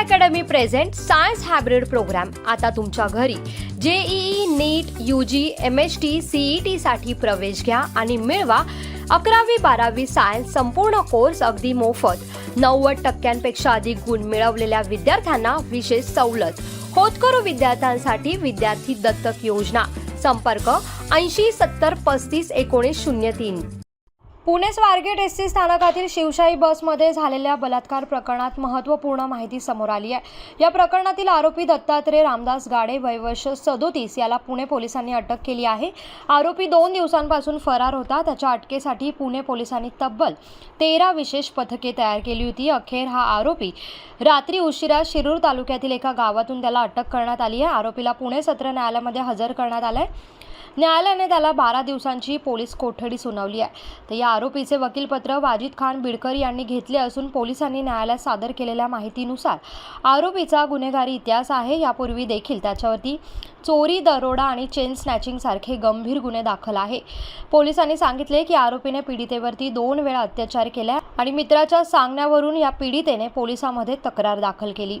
Academy present science hybrid program आता तुमच्या घरी JEE NEET U G M H T CE T साठी प्रवेश घ्या आणि मिळवा अकरावी बारावी सायन्स संपूर्ण कोर्स अगदी मोफत. नव्वद टक्क्यांपेक्षा अधिक गुण मिळवलेल्या विद्यार्थ्यांना विशेष सवलत. होतकरू विद्यार्थ्यांसाठी विद्यार्थी दत्तक योजना. संपर्क ऐंशी सत्तर पस्तीस एकोणीस शून्य तीन. पुणे स्वारगेट एस टी स्थानकातील शिवशाही बसमध्ये झालेल्या बलात्कार प्रकरणात महत्त्वपूर्ण माहिती समोर आली आहे. या प्रकरणातील आरोपी दत्तात्रय रामदास गाडे वयवर्ष सदोतीस याला पुणे पोलिसांनी अटक केली आहे. आरोपी दोन दिवसांपासून फरार होता. त्याच्या अटकेसाठी पुणे पोलिसांनी तब्बल तेरा विशेष पथके तयार केली होती. अखेर हा आरोपी रात्री उशिरा शिरूर तालुक्यातील एका गावातून त्याला अटक करण्यात आली आहे. आरोपीला पुणे सत्र न्यायालयामध्ये हजर करण्यात आलं आहे न्यायालयाने त्याला बारा दिवसांची पोलीस कोठडी सुनावली आहे. तर या आरोपीचे वकीलपत्र वाजिद खान बिडकर यांनी घेतले असून पोलिसांनी न्यायालयात सादर केलेल्या माहितीनुसार आरोपीचा गुन्हेगारी इतिहास आहे. यापूर्वी देखील त्याच्यावरती चोरी दरोडा आणि चेन स्नॅचिंगसारखे गंभीर गुन्हे दाखल आहे. पोलिसांनी सांगितले की आरोपीने पीडितेवरती दोन वेळा अत्याचार केला आणि मित्राच्या सांगण्यावरून या पीडितेने पोलिसांमध्ये तक्रार दाखल केली.